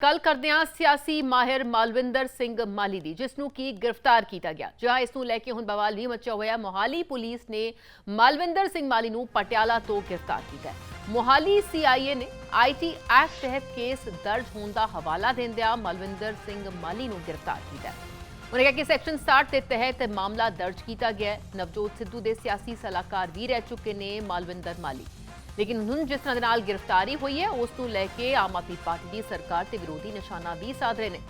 ਕੱਲ ਕਰਦਿਆਂ ਸਿਆਸੀ ਮਾਹਿਰ ਮਾਲਵਿੰਦਰ ਸਿੰਘ ਮਾਲੀ ਦੀ, ਜਿਸ ਨੂੰ ਕੀ ਗ੍ਰਿਫਤਾਰ ਕੀਤਾ ਗਿਆ। ਜਹਾਂ ਇਸ ਨੂੰ ਲੈ ਕੇ ਹੁਣ ਬਵਾਲ ਵੀ ਮਚਿਆ ਹੋਇਆ, ਮੋਹਾਲੀ ਪੁਲਿਸ ਨੇ ਮਾਲਵਿੰਦਰ ਸਿੰਘ ਮਾਲੀ ਨੂੰ ਪਟਿਆਲਾ ਤੋਂ ਗ੍ਰਿਫਤਾਰ ਕੀਤਾ ਹੈ। ਮੋਹਾਲੀ ਸੀਆਈਏ ਨੇ ਆਈਟੀ ਐਕਟ ਤਹਿਤ ਕੇਸ ਦਰਜ ਹੋਣ ਦਾ ਹਵਾਲਾ ਦਿੰਦਿਆਂ ਮਾਲਵਿੰਦਰ ਸਿੰਘ ਮਾਲੀ ਨੂੰ ਗ੍ਰਿਫਤਾਰ ਕੀਤਾ ਹੈ। ਕਿਹਾ ਕਿ ਸੈਕਸ਼ਨ 60 ਦੇ ਤਹਿਤ ਮਾਮਲਾ ਦਰਜ ਕੀਤਾ ਗਿਆ ਹੈ। ਨਵਜੋਤ ਸਿੱਧੂ ਦੇ ਸਿਆਸੀ ਸਲਾਹਕਾਰ ਵੀ ਰਹਿ ਚੁੱਕੇ ਨੇ ਮਾਲਵਿੰਦਰ ਮਾਲੀ। ਲੇਕਿਨ ਹੁਣ ਜਿਸ ਤਰ੍ਹਾਂ ਦੇ ਨਾਲ ਗ੍ਰਿਫਤਾਰੀ ਹੋਈ ਹੈ, ਉਸ ਨੂੰ ਲੈ ਕੇ ਆਮ ਆਦਮੀ ਪਾਰਟੀ ਦੀ ਸਰਕਾਰ ਤੇ ਵਿਰੋਧੀ ਨਿਸ਼ਾਨਾ ਵੀ ਸਾਧ ਰਹੇ ਨੇ।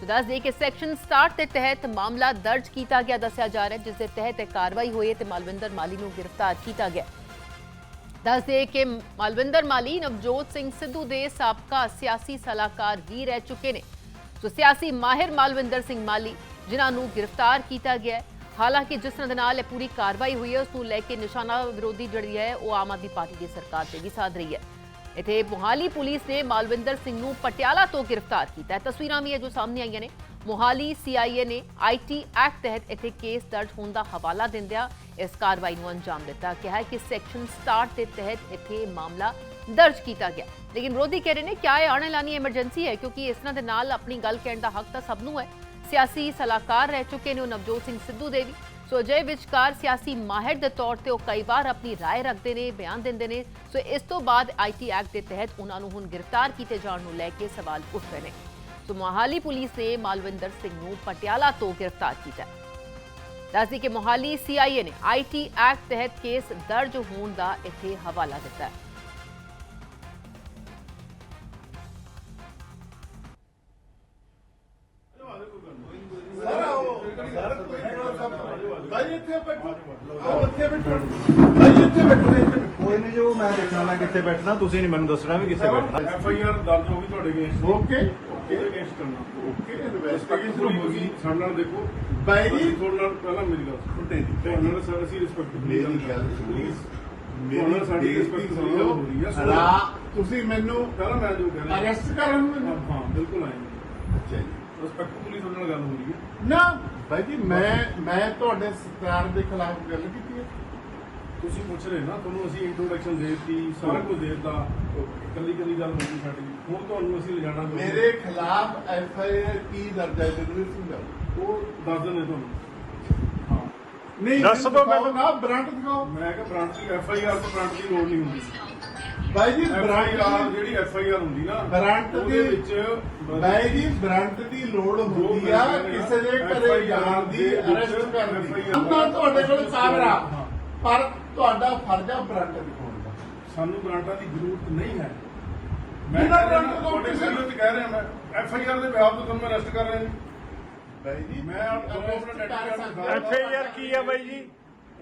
ਸੋ ਦੱਸ ਦੇ ਕਿ ਸੈਕਸ਼ਨ 60 ਦੇ ਤਹਿਤ ਮਾਮਲਾ ਦਰਜ ਕੀਤਾ ਗਿਆ, ਦੱਸਿਆ ਜਾ ਰਿਹਾ ਜਿਸ ਦੇ ਤਹਿਤ ਇਹ ਕਾਰਵਾਈ ਹੋਈ ਹੈ ਤੇ ਮਾਲਵਿੰਦਰ ਮਾਲੀ ਨੂੰ ਗ੍ਰਿਫਤਾਰ ਕੀਤਾ ਗਿਆ। ਦੱਸ ਦੇ ਕਿ ਮਾਲਵਿੰਦਰ ਮਾਲੀ, ਨਵਜੋਤ ਸਿੰਘ ਸਿੱਧੂ ਦੇ ਸਾਬਕਾ ਸਿਆਸੀ ਸਲਾਹਕਾਰ ਵੀ ਰਹਿ ਚੁੱਕੇ ਨੇ। ਸੋ ਸਿਆਸੀ ਮਾਹਿਰ ਮਾਲਵਿੰਦਰ ਸਿੰਘ ਮਾਲੀ, ਜਿਨ੍ਹਾਂ ਨੂੰ ਗ੍ਰਿਫਤਾਰ ਕੀਤਾ ਗਿਆ ਹੈ। ਹਾਲਾਂਕਿ ਜਿਸ ਤਰ੍ਹਾਂ ਦੇ ਨਾਲ ਇਹ ਪੂਰੀ ਕਾਰਵਾਈ ਹੋਈ ਹੈ, ਉਸ ਨੂੰ ਲੈ ਕੇ ਨਿਸ਼ਾਨਾ ਵਿਰੋਧੀ ਜਿਹੜੀ ਹੈ, ਉਹ ਆਮ ਆਦਮੀ ਪਾਰਟੀ ਦੀ ਸਰਕਾਰ ਤੇ ਵੀ ਸਾਧ ਰਹੀ ਹੈ। ਇੱਥੇ ਮੋਹਾਲੀ ਪੁਲਿਸ ਨੇ ਮਾਲਵਿੰਦਰ ਸਿੰਘ ਨੂੰ ਪਟਿਆਲਾ ਤੋਂ ਗ੍ਰਿਫਤਾਰ ਕੀਤਾ ਹੈ। ਤਸਵੀਰਾਂ ਵੀ ਇਹ ਜੋ ਸਾਹਮਣੇ ਆਈਆਂ ਨੇ, ਮੋਹਾਲੀ ਸੀਆਈਏ ਨੇ ਆਈਟੀ ਐਕਟ ਤਹਿਤ ਇੱਥੇ ਕੇਸ ਦਰਜ ਹੋਣ ਦਾ ਹਵਾਲਾ ਦਿੰਦਿਆਂ ਇਸ ਕਾਰਵਾਈ ਨੂੰ ਅੰਜਾਮ ਦਿੱਤਾ। ਕਿਹਾ ਹੈ ਕਿ ਸੈਕਸ਼ਨ 67 ਦੇ ਤਹਿਤ ਇੱਥੇ ਮਾਮਲਾ ਦਰਜ ਕੀਤਾ ਗਿਆ। ਲੇਕਿਨ ਵਿਰੋਧੀ ਕਹਿ ਰਹੇ ਨੇ ਕਿ ਇਹ ਆਉਣ ਲਾਣੀ ਐਮਰਜੈਂਸੀ ਹੈ? ਕਿਉਂਕਿ ਇਸ ਤਰ੍ਹਾਂ ਦੇ ਨਾਲ ਆਪਣੀ ਗੱਲ ਕਹਿਣ ਦਾ ਹੱਕ ਤਾਂ ਸਭ ਨੂੰ ਹੈ। ਸਿਆਸੀ ਸਲਾਹਕਾਰ ਰਹਿ ਚੁੱਕੇ ਨੇ ਉਹ ਨਵਜੋਤ ਸਿੰਘ ਸਿੱਧੂ ਦੇ ਵੀ ਸੋ ਅਜੇ ਵਿਚਕਾਰ ਸਿਆਸੀ ਮਾਹਿਰ ਦੇ ਤੌਰ ਤੇ ਉਹ ਕਈ ਵਾਰ ਆਪਣੀ رائے ਰੱਖਦੇ ਨੇ ਬਿਆਨ ਦਿੰਦੇ ਨੇ ਸੋ ਇਸ ਤੋਂ ਬਾਅਦ ਆਈਟੀ ਐਕਟ ਦੇ ਤਹਿਤ ਉਹਨਾਂ ਨੂੰ ਹੁਣ ਗ੍ਰਿਫਤਾਰ ਕੀਤੇ ਜਾਣ ਨੂੰ ਲੈ ਕੇ ਸਵਾਲ ਉੱਠ ਰਹੇ ਨੇ ਸੋ ਮੋਹਾਲੀ ਪੁਲਿਸ ਨੇ ਮਾਲਵਿੰਦਰ ਸਿੰਘ ਨੂੰ ਪਟਿਆਲਾ ਤੋਂ ਗ੍ਰਿਫਤਾਰ ਕੀਤਾ ਹੈ ਦੱਸਦੀ ਕਿ ਮੋਹਾਲੀ ਸੀਆਈਏ ਨੇ ਆਈਟੀ ਐਕਟ ਤਹਿਤ ਕੇਸ ਦਰਜ ਹੋਣ ਦਾ ਇੱਥੇ ਹਵਾਲਾ ਦਿੱਤਾ ਹੈ ਬੈਠਣਾ ਤੁਸੀਂ ਨਹੀਂ ਮੈਨੂੰ ਦੱਸਣਾ ਵੀ ਕਿੱਥੇ ਬੈਠਣਾ। ਐਫ ਆਈ ਆਰ ਦਰਜ ਹੋ ਗਈ ਤੁਹਾਡੇ ਅਗੇਂਸਟ ਓਕੇ। ਕਿਹਦੇ ਅਗੇਂਸਟ ਕਰਨਾ? ਓਕੇ ਇਨਵੈਸਟੀਗੇਸ਼ਨ ਹੋ ਗਈ ਸਾਡੇ ਨਾਲ ਦੇਖੋ। ਬਾਈ ਜੀ। ਤੁਹਾਡੇ ਨਾਲ ਪਹਿਲਾਂ ਮੇਰੀ ਗੱਲ ਸੁਣਦੇ ਜੀ ਤੁਹਾਡੇ ਨਾਲ ਸਰ ਅਸੀਂ ਰਿਸਪੈਕਟ ਮੇਰੀ ਗੱਲ ਪਲੀਜ਼ ਮੇਰੀ ਸਾਡੀ ਰਿਸਪੈਕਟ ਹੋ। ਸੁਣੋ। ਰਹੀ ਹੈ ਸੁਣੋ। ਰਾ ਤੁਸੀਂ ਮੈਨੂੰ ਪਹਿਲਾਂ ਮੈਂ ਜੋ ਕਹਿ ਰਿਹਾ। ਅਰੈਸਟ ਕਰਨ ਮੈਨੂੰ। ਹਾਂ ਬਿਲਕੁਲ ਆਏ ਅੱਛਾ ਜੀ। ਰਿਸਪੈਕਟਫੁਲੀ ਤੁਹਾਡੇ ਨਾਲ ਗੱਲ ਹੋ ਰਹੀ ਹੈ। ਨਾ ਭਾਈ ਜੀ ਮੈਂ ਮੈਂ ਤੁਹਾਡੇ ਸਰਕਾਰ ਦੇ ਖਿਲਾਫ ਗੱਲ ਕੀਤੀ ਹੈ। ਤੁਸੀਂ ਪੁੱਛ ਰਹੇ ਨਾ ਤੁਹਾਨੂੰ ਅਸੀਂ ਇੰਟਰੋਡਕਸ਼ਨ ਦੇ ਦਿੱਤੀ ਸਾਰਾ ਕੁਝ ਦੇ ਦਿੱਤਾ। ਕੱਲੀ ਕੱਲੀ ਗੱਲ ਹੋਈ ਸਾਡੀ। ਹੁਣ ਤੁਹਾਨੂੰ ਅਸੀਂ ਲਿਜਾਣਾ। ਮੇਰੇ ਖਿਲਾਫ ਐਫ ਆਈ ਆਰ ਕੀ ਦਰਜ ਹੈ ਜਰੂਰ ਸਮਝਾਓ ਉਹ ਦੱਸ ਦਿੰਦੇ ਤੁਹਾਨੂੰ। ਹਾਂ। ਨਹੀਂ ਦੱਸ ਦਿਓ ਮੈਨੂੰ। ਨਾ ਬ੍ਰਾਂਡ ਦਿਖਾਓ। ਮੈਂ ਕਿਹਾ ਬ੍ਰਾਂਚ ਦੀ ਐਫ ਆਈ ਆਰ ਤੋਂ ਬ੍ਰਾਂਚ ਦੀ ਲੋੜ ਨਹੀਂ ਹੁੰਦੀ। ਭਾਈ ਜੀ ਬ੍ਰਾਂਡ ਆਰ ਜਿਹੜੀ ਐਫ ਆਈ ਆਰ ਹੁੰਦੀ ਨਾ ਬ੍ਰਾਂਡ ਦੀ ਵਿੱਚ ਭਾਈ ਜੀ ਬ੍ਰਾਂਡ ਦੀ ਲੋੜ ਹੁੰਦੀ ਆ ਕਿਸੇ ਦੇ ਘਰੇ ਜਾਣ ਦੀ ਅਰੈਸਟ ਕਰਨ। ਦੀ ਅੰਨਾ ਤੁਹਾਡੇ ਕੋਲ ਕਾਮਰਾ ਪਰ ਤੁਹਾਡਾ ਫਰਜ਼ ਆ ਬ੍ਰਾਂਡ ਦਿਖਾਉਣ ਦਾ। ਸਾਨੂੰ ਬ੍ਰਾਂਟਾਂ ਦੀ ਜ਼ਰੂਰਤ ਨਹੀਂ ਹੈ। ਬਿਨਾਂ ਕਹਿ ਰਿਹਾ ਬ੍ਰਾਂਡ ਤੋਂ ਤੁਹਾਡੇ ਸਿਰ ਕਹਿ ਰਿਹਾ ਮੈਂ। ਐਫ ਆਈ ਆਰ ਦੇ ਬਿਆਨ ਤੋਂ ਤੁਹਾਨੂੰ ਅਰੈਸਟ ਕਰ ਰਹੇ ਜੀ। ਮੈਂ ਆਪਣਾ arrest ਕਰ ਸਕਦਾ। ਐਫ ਆਈ ਆਰ ਕੀ ਆ ਬਾਈ ਜੀ?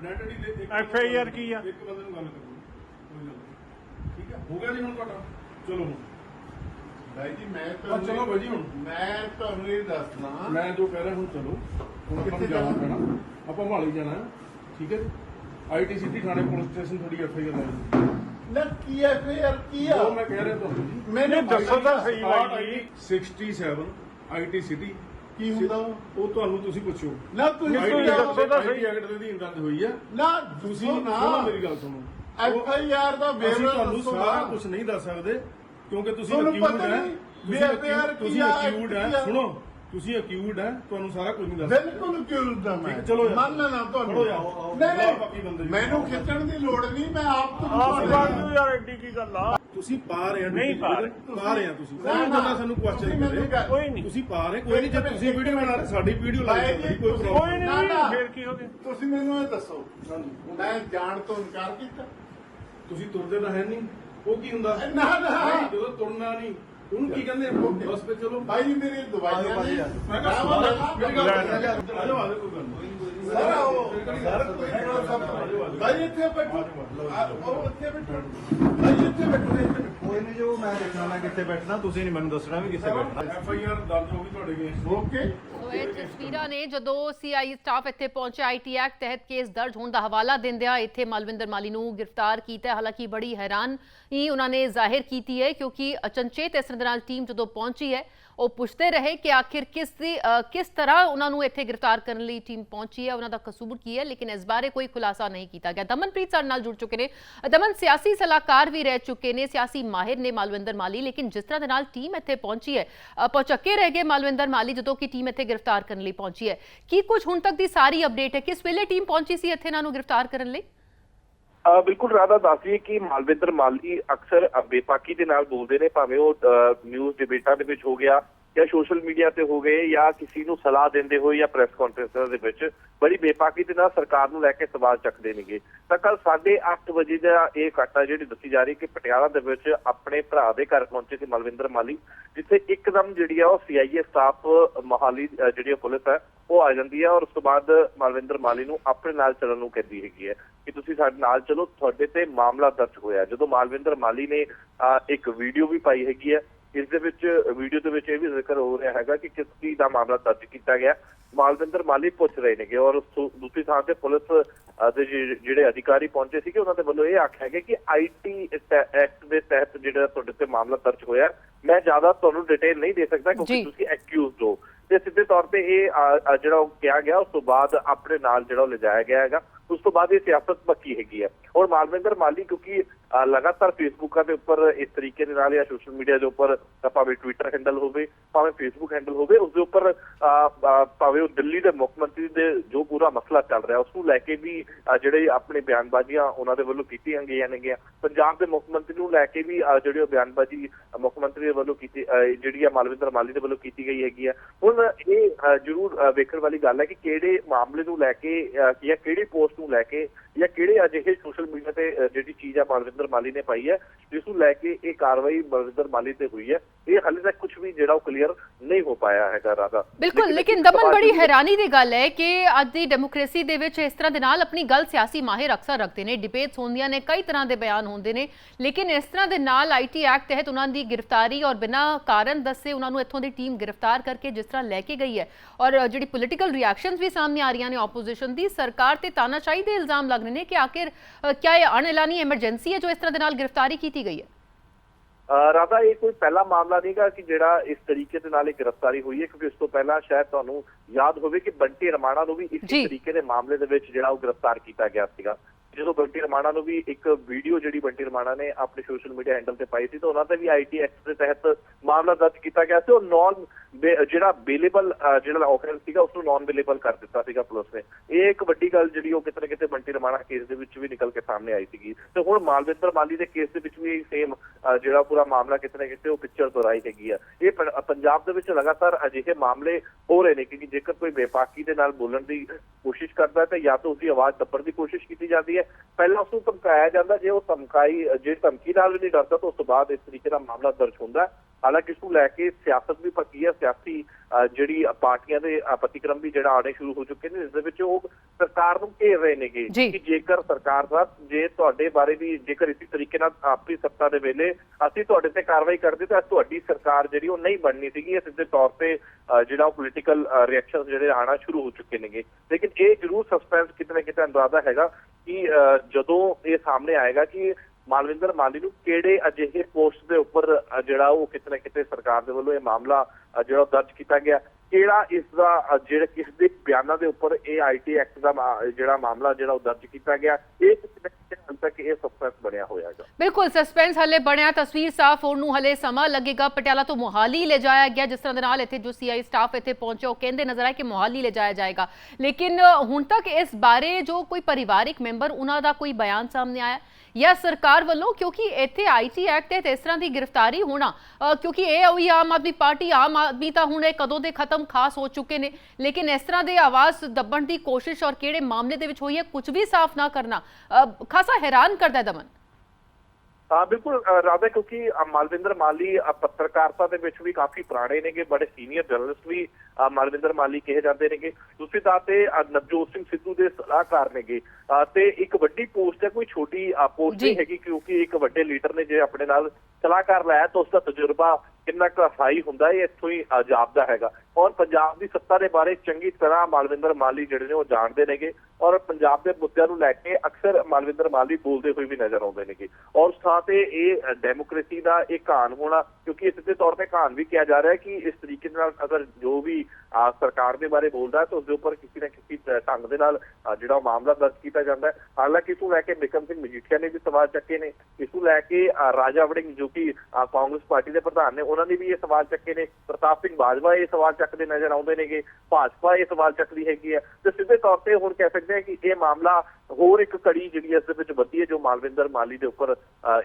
ਆਇਡੈਂਟੀ ਦੇ ਇੱਕ FIR ਕੀ ਆ? ਇੱਕ ਬੰਦੇ ਨੂੰ ਗੱਲ ਕਰੋ। ਕੋਈ ਗੱਲ ਨਹੀਂ। ਠੀਕ ਹੈ? ਹੋ ਗਿਆ ਜੀ ਹੁਣ ਤੁਹਾਡਾ। ਚਲੋ ਹੁਣ। ਭਾਈ ਜੀ ਮੈਂ ਹਾਂ, ਚਲੋ ਭਾਈ ਜੀ ਹੁਣ। ਮੈਂ ਤੁਹਾਨੂੰ ਇਹ ਦੱਸਣਾ ਮੈਂ ਜੋ ਕਹਿ ਰਿਹਾ ਹੁਣ ਚਲੋ। ਹੁਣ ਆਪਾਂ ਨੂੰ ਜਾਣਾ ਜਾਣਾ? ਪੈਣਾ। ਆਪਾਂ ਮਹਾਲੀ ਜਾਣਾ। ਹੈ ਠੀਕ ਹੈ ਜੀ? ਆਈਟੀ ਸਿਟੀ ਥਾਣੇ ਪੁਲਿਸ ਸਟੇਸ਼ਨ ਥੋੜੀ ਐਫ ਆਈ ਆਰ ਲਾਈ ਨਾ ਕੀ ਹੈ ਫਿਰ ਕੀ ਆ? ਉਹ ਮੈਂ ਕਹਿ ਰਿਹਾ ਤੁਹਾਨੂੰ ਜੀ। ਮੈਨੂੰ ਦੱਸੋ ਤਾਂ ਸਹੀ ਬਾਈ ਜੀ। 67 ਆਈਟੀ ਸਿਟੀ ਕੀ ਹੁੰਦਾ ਉਹ? ਤੁਹਾਨੂੰ ਤੁਸੀਂ ਪੁੱਛੋ। ਨਾ ਤੁਸੀਂ ਤੁਸੀਂ ਦੱਸੋ ਤਾਂ ਸਹੀ। ਐਕਟ ਦੇ ਅਧੀਨ ਦਰਜ ਹੋਈ ਹੈ ਨਾ ਤੁਸੀਂ ਤੁਸੀਂ ਨਾ। ਸੁਣੋ ਮੇਰੀ ਗੱਲ ਸੁਣੋ। ਐਫ ਆਈ ਆਰ ਦਾ ਵੇਰਵਾ ਤੁਹਾਨੂੰ ਸਾਰਾ। ਕੁਝ ਨਹੀਂ ਦੱਸ ਸਕਦੇ ਕਿਉਂਕਿ ਤੁਸੀਂ ਅਕਿਊਡ ਹੈ। ਵੀ ਤੁਸੀਂ FIR accused- ਤੁਸੀਂ ਕੀ ਆ, ਅਕਿਊਡ ਕੀ ਹੈ ਆ। ਸੁਣੋ। ਤੁਸੀਂ ਅਕਿਊਡ ਹੈ ਤੁਹਾਨੂੰ ਸਾਰਾ ਕੁਝ ਨਹੀਂ ਦੱਸ ਬਿਲਕੁਲ ਕਿਉਂ ਦਾ ਮੈਂ ਹੈ, ਚਲੋ ਯਾਰ। ਮੰਨ ਨਾ ਤੁਹਾਨੂੰ। ਯਾਰ। ਨਹੀਂ ਬਾਕੀ ਬੰਦੇ ਨਹੀਂ। ਮੈਨੂੰ ਖਿੱਚਣ ਦੀ ਲੋੜ ਨਹੀਂ ਮੈਂ ਆਪ ਤੋਂ ਆਪ ਦਿਓ ਯਾਰ ਐਡੀ ਕੀ ਗੱਲ ਆ? ਤੁਸੀਂ ਪਾ ਰਹੇ ਆ ਨਹੀਂ ਪਾ ਰਹੇ। ਪਾ ਰਹੇ ਆ ਤੁਸੀਂ। ਕੋਈ। ਬੰਦਾ ਸਾਨੂੰ ਕੁਐਸਚਨ ਮੈਨੂੰ ਕਰੇ ਕੋਈ ਨਹੀਂ। ਤੁਸੀਂ ਪਾ ਰਹੇ ਕੋਈ ਨਹੀਂ ਜੇ ਤੁਸੀਂ ਵੀਡੀਓ ਬਣਾ ਰਹੇ ਸਾਡੀ ਵੀਡੀਓ ਭਾਈ ਲਾਈ ਜੀ, ਜਾਂਦੀ ਕੋਈ ਤੁਸੀਂ- ਕੋਈ ਪ੍ਰੋਬਲਮ ਨਾ, ਨਾ। ਨਹੀਂ ਫੇਰ ਕੀ ਹੋ ਗਿਆ? ਤੁਸੀਂ ਮੈਨੂੰ ਇਹ ਦੱਸੋ। ਹਾਂਜੀ। ਮੈਂ ਜਾਣ ਤੋਂ ਇਨਕਾਰ ਕੀਤਾ। ਤੁਸੀਂ ਤੁਰਦੇ ਤਾਂ ਹੈ ਨਹੀਂ। ਉਹ ਕੀ ਹੁੰਦਾ? ਨਾ, ਨਾ। ਨਹੀਂ, ਜਦੋਂ ਤੁਰਨਾ ਨਹੀਂ ਉਹਨੂੰ ਕੀ ਕਹਿੰਦੇ ਤੇ ਚਲੋ। ਭਾਈ ਜੀ ਮੇਰੀ ਦਵਾਈਆਂ ਭਾਈ ਨਹੀਂ ਯਾਰ। ਮੈਂ ਕਿਹਾ ਮੇਰੀ ਗੱਲ ਆ ਜਾਓ ਆ। ਜਾਓ ਸਰ ਭਾਈ ਇੱਥੇ ਬੈਠੋ। ਉਹ ਇੱਥੇ ਬੈਠੋ। ਭਾਈ ਇੱਥੇ ਬੈਠੋ। ਕੋਈ ਨਹੀਂ ਜੋ ਮੈਂ ਦੇਖਣਾ ਮੈਂ ਕਿੱਥੇ ਬੈਠਣਾ ਤੁਸੀਂ ਨਹੀਂ ਮੈਨੂੰ ਦੱਸਣਾ ਵੀ ਕਿੱਥੇ ਬੈਠਣਾ। ਐਫ ਆਈ ਆਰ ਦਰਜ ਹੋ ਗਈ ਤੁਹਾਡੇ ਅਗੇਂਸਟ ਓਕੇ ਸੋ ਇਹ ਤਸਵੀਰਾਂ ਨੇ ਜਦੋਂ ਸੀਆਈ ਸਟਾਫ ਇੱਥੇ ਪਹੁੰਚਿਆ ਆਈਟੀ ਐਕਟ ਤਹਿਤ ਕੇਸ ਦਰਜ ਹੋਣ ਦਾ ਹਵਾਲਾ ਦਿੰਦਿਆਂ ਇੱਥੇ ਮਲਵਿੰਦਰ ਮਾਲੀ ਨੂੰ ਗ੍ਰਿਫਤਾਰ ਕੀਤਾ ਹੈ। ਹਾਲਾਂਕਿ ਬੜੀ ਹੈਰਾਨ ਹੀ ਉਹਨਾਂ ਨੇ ਜ਼ਾਹਿਰ ਕੀਤੀ ਹੈ ਕਿਉਂਕਿ ਅਚਨਚੇਤ ਇਸ ਤਰ੍ਹਾਂ ਦੇ ਨਾਲ ਟੀਮ ਜਦੋਂ ਪਹੁੰਚੀ ਹੈ ਉਹ ਪੁੱਛਦੇ ਰਹੇ ਕਿ ਆਖਿਰ ਕਿਸ ਦੀ ਕਿਸ ਤਰ੍ਹਾਂ ਉਹਨਾਂ ਨੂੰ ਇੱਥੇ ਗ੍ਰਿਫਤਾਰ ਕਰਨ ਲਈ ਟੀਮ ਪਹੁੰਚੀ ਹੈ, ਉਹਨਾਂ ਦਾ ਕਸੂਰ ਕੀ ਹੈ, ਲੇਕਿਨ ਇਸ ਬਾਰੇ ਕੋਈ ਖੁਲਾਸਾ ਨਹੀਂ ਕੀਤਾ ਗਿਆ। ਦਮਨਪ੍ਰੀਤ ਸਾਡੇ ਨਾਲ ਜੁੜ ਚੁੱਕੇ ਨੇ। ਦਮਨ, ਸਿਆਸੀ ਸਲਾਹਕਾਰ ਵੀ ਰਹਿ ਚੁੱਕੇ ਨੇ, ਸਿਆਸੀ ਮਾਹਿਰ ਨੇ ਮਾਲਵਿੰਦਰ ਮਾਲੀ, ਲੇਕਿਨ ਜਿਸ ਤਰ੍ਹਾਂ ਦੇ ਨਾਲ ਟੀਮ ਇੱਥੇ ਪਹੁੰਚੀ ਹੈ ਪਹੁੰਚੱਕੇ ਰਹਿ ਗਏ ਮਾਲਵਿੰਦਰ ਮਾਲੀ, ਜਦੋਂ ਕਿ ਟੀਮ ਇੱਥੇ ਗ੍ਰਿਫਤਾਰ ਕਰਨ ਲਈ ਪਹੁੰਚੀ ਹੈ। ਕੀ ਕੁਝ ਹੁਣ ਤੱਕ ਦੀ ਸਾਰੀ ਅਪਡੇਟ ਹੈ? ਕਿਸ ਵੇਲੇ ਟੀਮ ਪਹੁੰਚੀ ਸੀ ਇੱਥੇ ਇਹਨਾਂ ਨੂੰ ਗ੍ਰਿਫਤਾਰ ਕਰਨ ਲਈ? ਬਿਲਕੁਲ ਰਾਧਾ ਦੱਸਦੀ ਕਿ ਮਾਲਵਿੰਦਰ ਮਾਲੀ ਅਕਸਰ ਬੇਪਾਕੀ ਦੇ ਨਾਲ ਬੋਲਦੇ ਨੇ, ਭਾਵੇਂ ਉਹ ਨਿਊਜ਼ ਡਿਬੇਟਾਂ ਦੇ ਵਿੱਚ ਹੋ ਗਿਆ ਜਾਂ ਸੋਸ਼ਲ ਮੀਡੀਆ ਤੇ ਹੋ ਗਏ ਜਾਂ ਕਿਸੇ ਨੂੰ ਸਲਾਹ ਦਿੰਦੇ ਹੋਏ ਜਾਂ ਪ੍ਰੈਸ ਕਾਨਫਰੰਸਾਂ ਦੇ ਵਿੱਚ ਬੜੀ ਬੇਪਾਕੀ ਦੇ ਨਾਲ ਸਰਕਾਰ ਨੂੰ ਲੈ ਕੇ ਸਵਾਲ ਚੱਕਦੇ ਨੇਗੇ। ਤਾਂ ਕੱਲ 8:30 ਵਜੇ ਦਾ ਇਹ ਘਟਨਾ ਜਿਹੜੀ ਦੱਸੀ ਜਾ ਰਹੀ ਕਿ ਪਟਿਆਲਾ ਦੇ ਵਿੱਚ ਆਪਣੇ ਭਰਾ ਦੇ ਘਰ ਪਹੁੰਚੇ ਸੀ ਮਲਵਿੰਦਰ ਮਾਲੀ ਜਿੱਥੇ ਇੱਕਦਮ ਜਿਹੜੀ ਆ ਉਹ ਸੀਆਈਏ ਸਟਾਫ ਮੋਹਾਲੀ ਜਿਹੜੀ ਆ ਪੁਲਿਸ ਹੈ ਉਹ ਆ ਜਾਂਦੀ ਹੈ ਔਰ ਉਸ ਤੋਂ ਬਾਅਦ ਮਲਵਿੰਦਰ ਮਾਲੀ ਨੂੰ ਆਪਣੇ ਨਾਲ ਚੱਲਣ ਨੂੰ ਕਹਿੰਦੀ ਹੈਗੀ ਹੈ ਕਿ ਤੁਸੀਂ ਸਾਡੇ ਨਾਲ ਚਲੋ ਤੁਹਾਡੇ ਤੇ ਮਾਮਲਾ ਦਰਜ ਹੋਇਆ। ਜਦੋਂ ਮਾਲਵਿੰਦਰ ਮਾਲੀ ਨੇ ਅ, ਇੱਕ ਵੀਡੀਓ ਵੀ ਪਾਈ ਹੈਗੀ ਹੈ ਇਸ ਦੇ ਵਿੱਚ ਵੀਡੀਓ ਦੇ ਵਿੱਚ ਇਹ ਵੀ ਜ਼ਿਕਰ ਹੋ ਰਿਹਾ ਹੈਗਾ ਕਿ ਕਿਸ ਚੀਜ਼ ਦਾ ਮਾਮਲਾ ਦਰਜ ਕੀਤਾ ਗਿਆ। ਮਾਲਵਿੰਦਰ ਮਾਲੀ ਪੁੱਛ ਰਹੇ ਨੇਗੇ ਔਰ ਦੂਸਰੀ ਥਾਂ ਤੇ ਪੁਲਿਸ ਦੇ ਜਿਹੜੇ ਅਧਿਕਾਰੀ ਪਹੁੰਚੇ ਸੀਗੇ ਉਹਨਾਂ ਦੇ ਵੱਲੋਂ ਇਹ ਆਖਿਆ ਗਿਆ ਕਿ ਆਈਟੀ ਐਕਟ ਦੇ ਤਹਿਤ ਜਿਹੜਾ ਤੁਹਾਡੇ ਤੇ ਮਾਮਲਾ ਦਰਜ ਹੋਇਆ ਮੈਂ ਜ਼ਿਆਦਾ ਤੁਹਾਨੂੰ ਡਿਟੇਲ ਨਹੀਂ ਦੇ ਸਕਦਾ। ਕਿਉਂਕਿ ਤੁਸੀਂ ਐਕਿਊਜ਼ਡ ਹੋ। ਤੇ ਸਿੱਧੇ ਤੌਰ ਤੇ ਇਹ ਜਿਹੜਾ ਉਹ ਕਿਹਾ ਗਿਆ ਉਸ ਤੋਂ ਬਾਅਦ ਆਪਣੇ ਨਾਲ ਜਿਹੜਾ ਉਹ ਲਿਜਾਇਆ ਗਿਆ ਹੈਗਾ। ਉਸ ਤੋਂ ਬਾਅਦ ਇਹ ਸਿਆਸਤ ਪੱਕੀ ਹੈਗੀ ਹੈ। ਔਰ ਮਾਲਵਿੰਦਰ ਮਾਲੀ ਕਿਉਂਕਿ ਲਗਾਤਾਰ ਫੇਸਬੁੱਕਾਂ ਦੇ ਉੱਪਰ ਇਸ ਤਰੀਕੇ ਦੇ ਨਾਲ ਜਾਂ ਸੋਸ਼ਲ ਮੀਡੀਆ ਦੇ ਉੱਪਰ ਭਾਵੇਂ ਟਵਿੱਟਰ ਹੈਂਡਲ ਹੋਵੇ ਭਾਵੇਂ ਫੇਸਬੁੱਕ ਹੈਂਡਲ ਹੋਵੇ ਉਸ ਦੇ ਉੱਪਰ ਅ, ਭਾਵੇਂ ਉਹ ਦਿੱਲੀ ਦੇ ਮੁੱਖ ਮੰਤਰੀ ਦੇ ਜੋ ਪੂਰਾ ਮਸਲਾ ਚੱਲ ਰਿਹਾ ਉਸ ਨੂੰ ਲੈ ਕੇ ਵੀ ਜਿਹੜੇ ਆਪਣੇ ਬਿਆਨਬਾਜ਼ੀਆਂ ਉਹਨਾਂ ਦੇ ਵੱਲੋਂ ਕੀਤੀਆਂ ਗਈਆਂ ਨੇਗੀਆਂ। ਪੰਜਾਬ ਦੇ ਮੁੱਖ ਮੰਤਰੀ ਨੂੰ ਲੈ ਕੇ ਵੀ ਅ, ਜਿਹੜੀ ਉਹ ਬਿਆਨਬਾਜ਼ੀ ਮੁੱਖ ਮੰਤਰੀ ਦੇ ਵੱਲੋਂ ਕੀਤੀ ਜਿਹੜੀ ਆ ਮਾਲਵਿੰਦਰ ਮਾਲੀ ਦੇ ਵੱਲੋਂ ਕੀਤੀ ਗਈ ਹੈਗੀ ਆ। ਹੁਣ ਇਹ ਜ਼ਰੂਰ ਵੇਖਣ ਵਾਲੀ ਗੱਲ ਹੈ ਕਿ ਕਿਹੜੇ ਮਾਮਲੇ ਨੂੰ ਲੈ ਕੇ ਜਾਂ ਕਿਹੜੀ ਪੋਸਟ ਨੂੰ ਲੈ ਕੇ ਜਾਂ ਕਿਹੜੇ ਅਜਿਹੇ ਸੋਸ਼ਲ ਮੀਡੀਆ ਤੇ ਜਿਹੜੀ ਚੀਜ਼ ਆ ਮਾਲਵਿੰਦਰ ਮਾਲੀ ਨੇ ਪਾਈ ਹੈ ਜਿਸ ਨੂੰ ਲੈ ਕੇ ਇਹ ਕਾਰਵਾਈ ਮਾਲਵਿੰਦਰ ਮਾਲੀ ਤੇ ਹੋਈ ਹੈ ਇਹ ਹਾਲੇ ਤੱਕ ਕੁਝ ਵੀ ਜਿਹੜਾ ਉਹ ਕਲੀਅਰ ਨਹੀਂ ਹੋ ਪਾਇਆ ਹੈਗਾ ਰਾਦਾ ਬਿਲਕੁਲ ਲੇਕਿਨ ਦਮਨ ਬੜੀ ਹੈਰਾਨੀ ਦੀ ਗੱਲ ਹੈ ਕਿ ਅੱਜ ਦੀ ਡੈਮੋਕ੍ਰੇਸੀ ਦੇ ਵਿੱਚ ਇਸ ਤਰ੍ਹਾਂ ਦੇ ਨਾਲ ਆਪਣੀ ਗੱਲ ਸਿਆਸੀ ਮਾਹਿਰ ਅਕਸਰ ਰੱਖਦੇ ਨੇ ਡਿਬੇਟਸ ਹੁੰਦੀਆਂ ਨੇ ਕਈ ਤਰ੍ਹਾਂ ਦੇ ਬਿਆਨ ਹੁੰਦੇ ਨੇ ਲੇਕਿਨ ਇਸ ਤਰ੍ਹਾਂ ਦੇ ਨਾਲ ਆਈਟੀ ਐਕਟ ਤਹਿਤ ਉਹਨਾਂ ਦੀ ਗ੍ਰਿਫਤਾਰੀ ਔਰ ਬਿਨਾਂ ਕਾਰਨ ਦੱਸੇ ਉਹਨਾਂ ਨੂੰ ਇੱਥੋਂ ਦੀ ਟੀਮ ਗ੍ਰਿਫਤਾਰ ਕਰਕੇ ਜਿਸ ਤਰ੍ਹਾਂ ਲੈ ਕੇ ਗਈ ਹੈ ਔਰ ਜਿਹੜੀ ਪੋਲੀਟੀਕਲ ਰਿਐਕਸ਼ਨਸ ਵੀ ਸਾਹਮਣੇ ਆ ਰਹੀਆਂ ਨੇ ਆਪੋਜੀਸ਼ਨ ਦੀ ਸਰਕਾਰ ਤੇ ਤਾਨਾਸ਼ਾਹੀ ਦੇ ਇਲਜ਼ਾਮ ਲੱਗ ਰਹੇ ਨੇ ਕਿ ਆਖਿਰ ਕਿਆ ਇਹ ਅਣਐਲਾਨੀ ਐਮਰਜੈਂਸੀ ਹੈ ਜੋ ਇਸ ਤਰ੍ਹਾਂ ਦੇ ਨਾਲ ਗ੍ਰਿਫਤਾਰੀ ਕੀਤੀ ਗਈ ਹੈ ਰਾਧਾ ਇਹ ਕੋਈ ਪਹਿਲਾ ਮਾਮਲਾ ਨਹੀਂਗਾ ਕਿ ਜਿਹੜਾ ਇਸ ਤਰੀਕੇ ਦੇ ਨਾਲ ਇਹ ਗ੍ਰਿਫਤਾਰੀ ਹੋਈ ਹੈ ਕਿਉਂਕਿ ਇਸ ਤੋਂ ਪਹਿਲਾਂ ਸ਼ਾਇਦ ਤੁਹਾਨੂੰ ਯਾਦ ਹੋਵੇ ਕਿ ਬੰਟੀ ਰਮਾਣਾ ਨੂੰ ਵੀ। ਇਸੇ ਤਰੀਕੇ ਦੇ ਮਾਮਲੇ ਦੇ ਵਿੱਚ ਜਿਹੜਾ ਉਹ ਗ੍ਰਿਫਤਾਰ ਕੀਤਾ ਗਿਆ ਸੀਗਾ ਜਦੋਂ ਬੰਟੀ ਰਮਾਣਾ ਨੂੰ ਵੀ ਇੱਕ ਵੀਡੀਓ ਜਿਹੜੀ ਬੰਟੀ ਰਮਾਣਾ ਨੇ ਆਪਣੇ ਸੋਸ਼ਲ ਮੀਡੀਆ ਹੈਂਡਲ ਤੇ ਪਾਈ ਸੀ, ਤਾਂ ਉਹਨਾਂ ਤੇ ਵੀ ਆਈਟੀ ਐਕਟ ਦੇ ਤਹਿਤ ਮਾਮਲਾ ਦਰਜ ਕੀਤਾ ਗਿਆ ਸੀ। ਉਹ ਨੌਨ ਜਿਹੜਾ ਬੇਲੇਬਲ ਜਿਹੜਾ ਆਫੈਂਸ ਸੀਗਾ ਉਸ ਨੂੰ ਨੌਨ ਬੇਲੇਬਲ ਕਰ ਦਿੱਤਾ ਸੀਗਾ ਪੁਲਿਸ ਨੇ। ਇਹ ਇੱਕ ਵੱਡੀ ਗੱਲ ਜਿਹੜੀ ਉਹ ਕਿਤੇ ਨਾ ਕਿਤੇ ਬੰਟੀ ਰਮਾਣਾ ਕੇਸ ਦੇ ਵਿੱਚ ਵੀ ਨਿਕਲ ਕੇ ਸਾਹਮਣੇ ਆਈ ਸੀਗੀ। ਤੇ ਹੁਣ ਮਾਲਵਿੰਦਰ ਮਾਲੀ ਦੇ ਕੇਸ ਦੇ ਵਿੱਚ ਵੀ ਸੇਮ ਜਿਹੜਾ ਪੂਰਾ ਮਾਮਲਾ ਕਿਤੇ ਨਾ ਕਿਤੇ ਉਹ ਪਿਕਚਰ ਦੁਹਰਾਈ ਹੈਗੀ ਆ। ਇਹ ਪੰਜਾਬ ਦੇ ਵਿੱਚ ਲਗਾਤਾਰ ਅਜਿਹੇ ਮਾਮਲੇ ਹੋ ਰਹੇ ਨੇ ਕਿ ਜੇਕਰ ਕੋਈ ਬੇਪਾਕੀ ਦੇ ਨਾਲ ਬੋਲਣ ਦੀ ਕੋਸ਼ਿਸ਼ ਕਰਦਾ ਹੈ, ਤਾਂ ਜਾਂ ਤਾਂ ਉਸਦੀ ਆਵਾਜ਼ ਦੱਬਣ ਦੀ ਕੋਸ਼ਿਸ਼ ਕੀਤੀ ਜਾਂਦੀ ਹੈ ਪਹਿਲਾਂ ਉਸ ਨੂੰ ਧਮਕਾਇਆ ਜਾਂਦਾ ਜੇ ਉਹ ਧਮਕਾਈ ਜੇ ਧਮਕੀ ਨਾਲ ਵੀ ਨਹੀਂ ਡਰਦਾ ਤਾਂ ਉਸ ਤੋਂ ਬਾਅਦ ਇਸ ਤਰੀਕੇ ਦਾ ਮਾਮਲਾ ਦਰਜ ਹੁੰਦਾ। ਹਾਲਾਂਕਿ ਇਸ ਨੂੰ ਲੈ ਕੇ ਸਿਆਸਤ ਵੀ ਪੱਕੀ ਹੈ ਸਿਆਸੀ ਜਿਹੜੀ ਪਾਰਟੀਆਂ ਦੇ ਪ੍ਰਤੀਕਰਮ ਵੀ ਜਿਹੜਾ ਆਉਣੇ ਸ਼ੁਰੂ ਹੋ ਚੁੱਕੇ ਨੇ ਇਸ ਦੇ ਵਿੱਚ ਉਹ ਸਰਕਾਰ ਨੂੰ ਘੇਰ ਰਹੇ ਨੇਗੇ। ਕਿ ਜੇਕਰ ਸਰਕਾਰ ਸਾਹਿਬ ਜੇ ਤੁਹਾਡੇ ਬਾਰੇ ਵੀ ਜੇਕਰ ਇਸੇ ਤਰੀਕੇ ਨਾਲ ਆਪਣੀ ਸੱਤਾ ਦੇ ਵੇਲੇ ਅਸੀਂ ਤੁਹਾਡੇ ਤੇ ਕਾਰਵਾਈ ਕਰਦੇ ਤਾਂ ਤੁਹਾਡੀ ਸਰਕਾਰ ਜਿਹੜੀ ਉਹ ਨਹੀਂ ਬਣਨੀ ਸੀਗੀ ਇਹ ਸਿੱਧੇ ਤੌਰ ਤੇ ਜਿਹੜਾ ਉਹ ਪੋਲੀਟੀਕਲ ਰਿਐਕਸ਼ਨ ਜਿਹੜੇ ਆਣਾ ਸ਼ੁਰੂ ਹੋ ਚੁੱਕੇ ਨੇਗੇ ਲੇਕਿਨ ਇਹ ਜ਼ਰੂਰ ਸਸਪੈਂਸ ਕਿਤੇ ਨਾ ਕਿਤੇ ਅੰਦਾਜ਼ਾ ਹੈਗਾ ਕਿ ਜਦੋਂ ਇਹ ਸਾਹਮਣੇ ਆਏਗਾ ਕਿ ਮਾਲਵਿੰਦਰ ਮਾਲੀ ਨੂੰ ਕਿਹੜੇ ਅਜਿਹੇ ਪੋਸਟ ਦੇ ਉੱਪਰ ਜਿਹੜਾ ਉਹ ਕਿਤੇ ਕਿਤੇ ਸਰਕਾਰ ਦੇ ਵੱਲੋਂ ਇਹ ਮਾਮਲਾ ਜਿਹੜਾ ਦਰਜ ਕੀਤਾ ਗਿਆ, ਕਿਹੜਾ ਇਸ ਦਾ ਜਿਹੜਾ ਕਿਸ ਦੇ ਬਿਆਨਾਂ ਦੇ ਉੱਪਰ ਇਹ ਆਈਟੀ ਐਕਟ ਦਾ ਜਿਹੜਾ ਮਾਮਲਾ ਜਿਹੜਾ ਉਹ ਦਰਜ ਕੀਤਾ ਗਿਆ, ਇਹ ਕਿਤੇ ਤੱਕ ਇਹ ਸਸਪੈਂਸ ਬਣਿਆ ਹੋਇਆ ਹੈਗਾ ਬਿਲਕੁਲ ਸਸਪੈਂਸ ਹਲੇ ਬਣਿਆ। ਤਸਵੀਰ ਸਾਫ਼ ਹੋਣ ਨੂੰ ਹਲੇ ਸਮਾਂ ਲੱਗੇਗਾ। ਪਟਿਆਲਾ ਤੋਂ ਮੋਹਾਲੀ ਲੈ ਜਾਇਆ ਗਿਆ, ਜਿਸ ਤਰ੍ਹਾਂ ਦੇ ਨਾਲ ਇੱਥੇ ਜੋ ਸੀਆਈ ਸਟਾਫ ਇੱਥੇ ਪਹੁੰਚਿਆ ਉਹ ਕਹਿੰਦੇ ਨਜ਼ਰ ਆਏ ਕਿ ਮੋਹਾਲੀ ਲੈ ਜਾਇਆ ਜਾਏਗਾ। ਲੇਕਿਨ ਹੁਣ ਤੱਕ ਇਸ ਬਾਰੇ ਜੋ ਕੋਈ ਪਰਿਵਾਰਿਕ ਮੈਂਬਰ, ਉਹਨਾਂ ਦਾ ਕੋਈ ਬਿਆਨ ਸਾਹਮਣੇ ਆਇਆ। ਜਾਂ ਸਰਕਾਰ ਵੱਲੋਂ ਕਿਉਂਕਿ ਇੱਥੇ ਆਈਟੀ ਐਕਟ ਤਹਿਤ ਇਸ ਤਰ੍ਹਾਂ ਦੀ ਗ੍ਰਿਫਤਾਰੀ ਹੋਣਾ ਕਿਉਂਕਿ ਇਹ ਹੋਈ ਆਮ ਆਦਮੀ ਪਾਰਟੀ ਆਮ ਆਦਮੀ ਤਾਂ ਹੁਣ ਇਹ ਕਦੋਂ ਦੇ ਖਤਮ ਖਾਸ ਹੋ ਚੁੱਕੇ ਨੇ ਲੇਕਿਨ ਇਸ ਤਰ੍ਹਾਂ ਦੇ ਆਵਾਜ਼ ਦੱਬਣ ਦੀ ਕੋਸ਼ਿਸ਼ ਔਰ ਕਿਹੜੇ ਮਾਮਲੇ ਦੇ ਵਿੱਚ ਹੋਈ ਹੈ ਕੁਝ ਵੀ ਸਾਫ਼ ਨਾ ਕਰਨਾ ਖਾਸਾ ਹੈਰਾਨ ਕਰਦਾ ਹੈ ਦਮਨ। ਹਾਂ ਬਿਲਕੁਲ ਰਾਧਾ ਕਿਉਂਕਿ ਮਾਲਵਿੰਦਰ ਮਾਲੀ ਅ, ਪੱਤਰਕਾਰਤਾ ਦੇ ਵਿੱਚ ਵੀ ਕਾਫੀ ਪੁਰਾਣੇ ਨੇਗੇ ਬੜੇ ਸੀਨੀਅਰ ਜਰਨਲਿਸਟ ਵੀ ਅ, ਮਾਲਵਿੰਦਰ ਮਾਲੀ ਕਹੇ ਜਾਂਦੇ ਨੇਗੇ। ਦੂਸਰੀ ਤੇ ਅ, ਨਵਜੋਤ ਸਿੰਘ ਸਿੱਧੂ ਦੇ ਸਲਾਹਕਾਰ ਨੇਗੇ। ਤੇ ਇੱਕ ਵੱਡੀ ਪੋਸਟ ਹੈ ਕੋਈ ਛੋਟੀ ਪੋਸਟ। ਨਹੀਂ ਹੈਗੀ ਕਿਉਂਕਿ ਇੱਕ ਵੱਡੇ ਲੀਡਰ ਨੇ ਜੇ ਆਪਣੇ ਨਾਲ ਸਲਾਹਕਾਰ ਲਾਇਆ ਤਾਂ ਉਸ ਦਾ ਤਜਰਬਾ ਕਿੰਨਾ ਕੁ ਹਾਈ ਹੁੰਦਾ ਹੈ ਇਹ ਇੱਥੋਂ ਹੀ ਜਾਪਦਾ ਹੈਗਾ। ਔਰ ਪੰਜਾਬ ਦੀ ਸੱਤਾ ਦੇ ਬਾਰੇ ਚੰਗੀ ਤਰ੍ਹਾਂ ਮਾਲਵਿੰਦਰ ਮਾਲੀ ਜਿਹੜੇ ਨੇ ਉਹ ਜਾਣਦੇ ਨੇਗੇ। ਔਰ ਪੰਜਾਬ ਦੇ ਮੁੱਦਿਆਂ ਨੂੰ ਲੈ ਕੇ ਅਕਸਰ ਮਾਲਵਿੰਦਰ ਮਾਲੀ ਬੋਲਦੇ ਹੋਏ ਵੀ ਨਜ਼ਰ ਆਉਂਦੇ ਨੇਗੇ। ਔਰ ਉਸ ਥਾਂ ਤੇ ਇਹ ਡੈਮੋਕ੍ਰੇਸੀ ਦਾ ਇਹ ਕਹਾਣ ਹੋਣਾ ਕਿਉਂਕਿ ਇਸ ਦੇ ਤੌਰ ਤੇ ਕਹਾਣ ਵੀ ਕਿਹਾ ਜਾ ਰਿਹਾ ਹੈ ਕਿ ਇਸ ਤਰੀਕੇ ਨਾਲ ਅਗਰ ਜੋ ਵੀ ਅ, ਸਰਕਾਰ ਦੇ ਬਾਰੇ ਬੋਲਦਾ ਹੈ ਤਾਂ ਉਸ ਦੇ ਉੱਪਰ ਕਿਸੇ ਨਾ ਕਿਸੇ ਢੰਗ ਦੇ ਨਾਲ ਜਿਹੜਾ ਮਾਮਲਾ ਦਰਜ ਕੀਤਾ ਜਾਂਦਾ ਹੈ। ਹਾਲਾਂਕਿ ਇਸ ਨੂੰ ਲੈ ਕੇ ਬਿਕਮ ਸਿੰਘ ਮਜੀਠੀਆ ਨੇ ਵੀ ਸਵਾਲ ਚੱਕੇ ਨੇ। ਇਸ ਨੂੰ ਲੈ ਕੇ ਰਾਜਾ ਵੜਿੰਗ ਜੋ ਕਿ ਕਾਂਗਰਸ ਪਾਰਟੀ ਦੇ ਪ੍ਰਧਾਨ ਨੇ ਉਹਨਾਂ ਨੇ ਵੀ ਇਹ ਸਵਾਲ ਚੱਕੇ ਨੇ। ਪ੍ਰਤਾਪ ਸਿੰਘ ਬਾਜਵਾ ਇਹ ਸਵਾਲ ਚੱਕਦੇ ਨਜ਼ਰ ਆਉਂਦੇ ਨੇਗੇ। ਭਾਜਪਾ ਇਹ ਸਵਾਲ ਚੱਕਦੀ ਹੈਗੀ ਹੈ। ਤੇ ਸਿੱਧੇ ਤੌਰ ਤੇ ਹੁਣ ਕਹਿ ਸਕਦੇ ਹਾਂ ਕਿ ਇਹ ਮਾਮਲਾ ਹੋਰ ਇੱਕ ਕੜੀ ਜਿਹੜੀ ਇਸ ਦੇ ਵਿੱਚ ਵੱਧੀ ਹੈ ਜੋ ਮਾਲਵਿੰਦਰ ਮਾਲੀ ਦੇ ਉੱਪਰ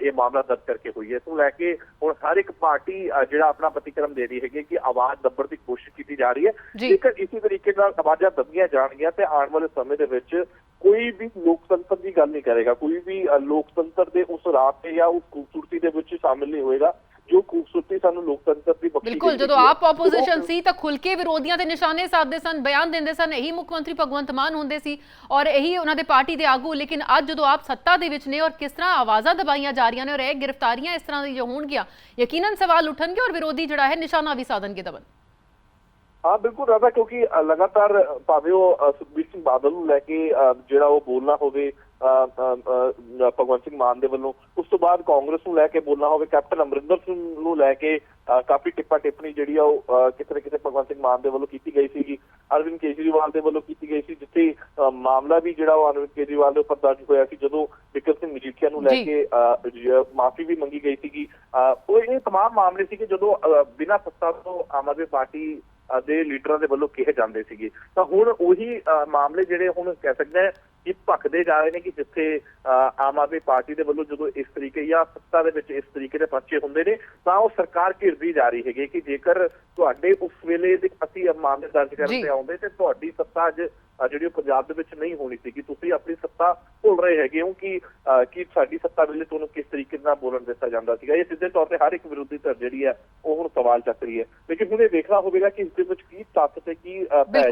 ਇਹ ਮਾਮਲਾ ਦਰਜ ਕਰਕੇ ਹੋਈ ਹੈ ਇਸ ਨੂੰ ਲੈ ਕੇ ਹੁਣ ਹਰ ਇੱਕ ਪਾਰਟੀ ਜਿਹੜਾ ਆਪਣਾ ਪ੍ਰਤੀਕਰਮ ਦੇ ਰਹੀ ਹੈਗੀ ਕਿ ਆਵਾਜ਼ ਦੱਬਣ ਦੀ ਕੋਸ਼ਿਸ਼ ਕੀਤੀ ਜਾ ਰਹੀ ਹੈ। ਜੇਕਰ ਇਸੇ ਤਰੀਕੇ ਨਾਲ ਆਵਾਜ਼ਾਂ ਦੱਬੀਆਂ ਜਾਣਗੀਆਂ ਤੇ ਆਉਣ ਵਾਲੇ ਸਮੇਂ ਦੇ ਵਿੱਚ ਕੋਈ ਵੀ ਲੋਕਤੰਤਰ ਦੀ ਗੱਲ ਨਹੀਂ ਕਰੇਗਾ। ਕੋਈ ਵੀ ਲੋਕਤੰਤਰ ਦੇ ਉਸ ਰਾਹ ਤੇ ਜਾਂ ਉਸ ਖੂਬਸੂਰਤੀ ਦੇ ਵਿੱਚ ਸ਼ਾਮਿਲ ਨਹੀਂ ਹੋਏਗਾ। ਜੋ ਖੂਬਸੂਰਤੀ ਸਾਨੂੰ ਲੋਕਤੰਤਰ ਦੀ ਬਖਸ਼ੀ ਬਿਲਕੁਲ ਜਦੋਂ। ਆਪ ਆਪੋਜੀਸ਼ਨ ਸੀ ਤਾਂ ਖੁੱਲ ਕੇ ਵਿਰੋਧੀਆਂ ਦੇ ਨਿਸ਼ਾਨੇ ਸਾਧਦੇ ਸਨ ਬਿਆਨ ਦਿੰਦੇ ਸਨ ਇਹੀ ਮੁੱਖ ਮੰਤਰੀ ਭਗਵੰਤ ਮਾਨ ਹੁੰਦੇ ਸੀ ਔਰ ਇਹੀ ਉਹਨਾਂ ਦੇ ਪਾਰਟੀ ਦੇ ਆਗੂ ਲੇਕਿਨ ਅੱਜ ਜਦੋਂ ਆਪ ਸੱਤਾ ਦੇ ਵਿੱਚ ਨੇ ਔਰ ਕਿਸ ਤਰ੍ਹਾਂ ਆਵਾਜ਼ਾਂ ਦਬਾਈਆਂ ਜਾ ਰਹੀਆਂ ਨੇ ਔਰ ਇਹ ਗ੍ਰਿਫਤਾਰੀਆਂ ਇਸ ਤਰ੍ਹਾਂ ਦੀ ਜੋ ਹੋਣਗੀਆਂ ਯਕੀਨਨ ਸਵਾਲ ਉਠਣਗੇ ਔਰ ਵਿਰੋਧੀ ਜਿਹੜਾ ਹੈ ਨਿਸ਼ਾਨਾ ਵੀ ਸਾਧਨਗੇ ਦਬਨ ਹਾਂ ਬਿਲਕੁਲ ਰਾਦਾ ਕਿਉਂਕਿ ਲਗਾਤਾਰ ਭਾਵੇਂ ਉਹ ਸੁਖਬੀਰ ਸਿੰਘ ਬਾਦਲ ਨੂੰ ਲੈ ਕੇ ਜਿਹੜਾ ਉਹ ਬੋਲਣਾ ਹੋਵੇ ਭਗਵੰਤ ਸਿੰਘ ਮਾਨ ਦੇ ਵੱਲੋਂ ਉਸ ਤੋਂ ਬਾਅਦ ਕਾਂਗਰਸ ਨੂੰ ਲੈ ਕੇ ਬੋਲਣਾ ਹੋਵੇ ਕੈਪਟਨ ਅਮਰਿੰਦਰ ਸਿੰਘ ਨੂੰ ਲੈ ਕੇ ਅ, ਕਾਫੀ ਟਿੱਪਾ ਟਿੱਪਣੀ ਜਿਹੜੀ ਆ ਉਹ ਅ, ਕਿਤੇ ਨਾ ਕਿਤੇ ਭਗਵੰਤ ਸਿੰਘ ਮਾਨ ਦੇ ਵੱਲੋਂ ਕੀਤੀ ਗਈ ਸੀਗੀ ਅਰਵਿੰਦ ਕੇਜਰੀਵਾਲ ਦੇ ਵੱਲੋਂ ਕੀਤੀ ਗਈ ਸੀ ਜਿੱਥੇ ਅ, ਮਾਮਲਾ ਵੀ ਜਿਹੜਾ ਉਹ ਅਰਵਿੰਦ ਕੇਜਰੀਵਾਲ ਦੇ ਉੱਪਰ ਦਰਜ ਹੋਇਆ ਸੀ ਜਦੋਂ ਵਿਕਰ ਸਿੰਘ ਮਜੀਠੀਆ ਨੂੰ ਲੈ ਜੀ। ਕੇ ਮਾਫੀ ਵੀ ਮੰਗੀ ਗਈ ਸੀਗੀ ਅ, ਉਹ ਇਹ तमाम ਮਾਮਲੇ ਸੀ ਕਿ ਜਦੋਂ ਅ, ਬਿਨਾਂ ਸੱਤਾ ਤੋਂ ਆਮ ਆਦਮੀ ਪਾਰਟੀ ਅ, ਦੇ ਲੀਡਰਾਂ ਦੇ ਵੱਲੋਂ ਕਿਹਾ ਜਾਂਦੇ ਸੀਗੇ ਤਾਂ ਹੁਣ ਉਹੀ ਅ, ਮਾਮਲੇ ਜਿਹੜੇ ਹੁਣ ਕਹਿ ਸਕਦੇ ਹਾਂ ਕਿ ਭਖਦੇ ਜਾ ਰਹੇ ਨੇ ਕਿ ਜਿੱਥੇ ਆਮ ਆਦਮੀ ਪਾਰਟੀ ਦੇ ਵੱਲੋਂ ਜਦੋਂ ਇਸ ਤਰੀਕੇ ਜਾਂ ਸੱਤਾ ਦੇ ਵਿੱਚ ਇਸ ਤਰੀਕੇ ਦੇ ਪਰਚੇ ਹੁੰਦੇ ਨੇ ਤਾਂ ਉਹ ਸਰਕਾਰ ਘਿਰਦੀ ਜਾ ਰਹੀ ਹੈਗੀ ਕਿ ਜੇਕਰ ਤੁਹਾਡੇ ਉਸ ਵੇਲੇ ਦੇ ਅਸੀਂ ਮਾਮਲੇ ਦਰਜ ਜੀ। ਕਰਦੇ ਆਉਂਦੇ ਤੇ ਤੁਹਾਡੀ ਸੱਤਾ ਅੱਜ ਜਿਹੜੀ ਉਹ ਪੰਜਾਬ ਦੇ ਵਿੱਚ ਨਹੀਂ ਹੋਣੀ ਸੀਗੀ ਤੁਸੀਂ ਆਪਣੀ ਸੱਤਾ ਭੁੱਲ ਰਹੇ ਹੈਗੇ ਹੋ ਕਿ ਕਿ ਸਾਡੀ ਸੱਤਾ ਵੇਲੇ ਤੁਹਾਨੂੰ ਕਿਸ ਤਰੀਕੇ ਨਾਲ ਬੋਲਣ ਦਿੱਤਾ ਜਾਂਦਾ ਸੀਗਾ ਇਹ ਸਿੱਧੇ ਤੌਰ ਤੇ ਹਰ ਇੱਕ ਵਿਰੋਧੀ ਧਿਰ ਜਿਹੜੀ ਹੈ ਉਹ ਹੁਣ ਸਵਾਲ ਚੱਕ ਰਹੀ ਹੈ ਲੇਕਿਨ ਹੁਣ ਇਹ ਦੇਖਣਾ ਹੋਵੇਗਾ ਕਿ ਇਸ ਦੇ ਵਿੱਚ ਕੀ ਤੱਥ ਤੇ ਕੀ।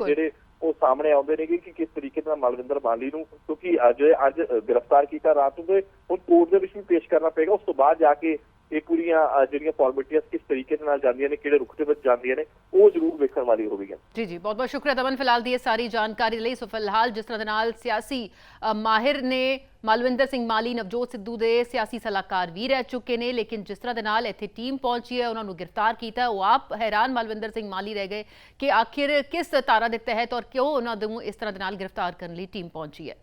ਜਿਹੜੇ ਉਹ ਸਾਹਮਣੇ ਆਉਂਦੇ ਨੇ ਕਿ ਕਿਸ ਤਰੀਕੇ ਨਾਲ ਮਲਵਿੰਦਰ ਬਾਲੀ ਨੂੰ, ਕਿਉਂਕਿ ਅੱਜ ਅੱਜ ਗ੍ਰਿਫਤਾਰ ਕੀਤਾ ਰਾਤ ਨੂੰ ਤੇ ਹੁਣ ਕੋਰਟ ਦੇ ਵਿੱਚ ਵੀ ਪੇਸ਼ ਕਰਨਾ ਪਏਗਾ। ਉਸ ਤੋਂ ਬਾਅਦ ਜਾ ਕੇ ਇਹ ਕੁੜੀਆਂ ਜਿਹੜੀਆਂ ਫਾਰਮੈਲਿਟੀਆਂ ਕਿਸ ਤਰੀਕੇ ਨਾਲ ਜਾਂਦੀਆਂ ਨੇ, ਕਿਹੜੇ ਰੁਖ ਦੇ ਵਿੱਚ ਜਾਂਦੀਆਂ ਨੇ, ਉਹ ਜ਼ਰੂਰ ਵੇਖਣ ਵਾਲੀ ਹੋਵੇਗੀ ਜੀ ਜੀ, ਬਹੁਤ ਬਹੁਤ ਸ਼ੁਕਰੀਆ ਦਮਨ ਫਿਲਹਾਲ ਦੀ ਇਹ ਸਾਰੀ ਜਾਣਕਾਰੀ ਲਈ। ਸੋ ਫਿਲਹਾਲ ਜਿਸ ਤਰ੍ਹਾਂ ਦੇ ਨਾਲ ਸਿਆਸੀ ਮਾਹਿਰ ਨੇ ਮਲਵਿੰਦਰ ਸਿੰਘ ਮਾਲੀ, ਨਵਜੋਤ ਸਿੱਧੂ ਦੇ ਸਿਆਸੀ ਸਲਾਹਕਾਰ ਵੀ ਰਹਿ ਚੁੱਕੇ ਨੇ, ਲੇਕਿਨ ਜਿਸ ਤਰ੍ਹਾਂ ਦੇ ਨਾਲ ਇੱਥੇ ਟੀਮ ਪਹੁੰਚੀ ਹੈ, ਉਹਨਾਂ ਨੂੰ ਗ੍ਰਿਫਤਾਰ ਕੀਤਾ ਉਹ ਆਪ ਹੈਰਾਨ ਮਲਵਿੰਦਰ ਸਿੰਘ ਮਾਲੀ ਰਹਿ ਗਏ ਕਿ ਆਖਿਰ ਕਿਸ ਤਾਰਾ ਦੇ ਤਹਿਤ ਔਰ ਕਿਉਂ ਉਹਨਾਂ ਨੂੰ ਇਸ ਤਰ੍ਹਾਂ ਦੇ ਨਾਲ ਗ੍ਰਿਫਤਾਰ ਕਰਨ ਲਈ ਟੀਮ ਪਹੁੰਚੀ ਹੈ।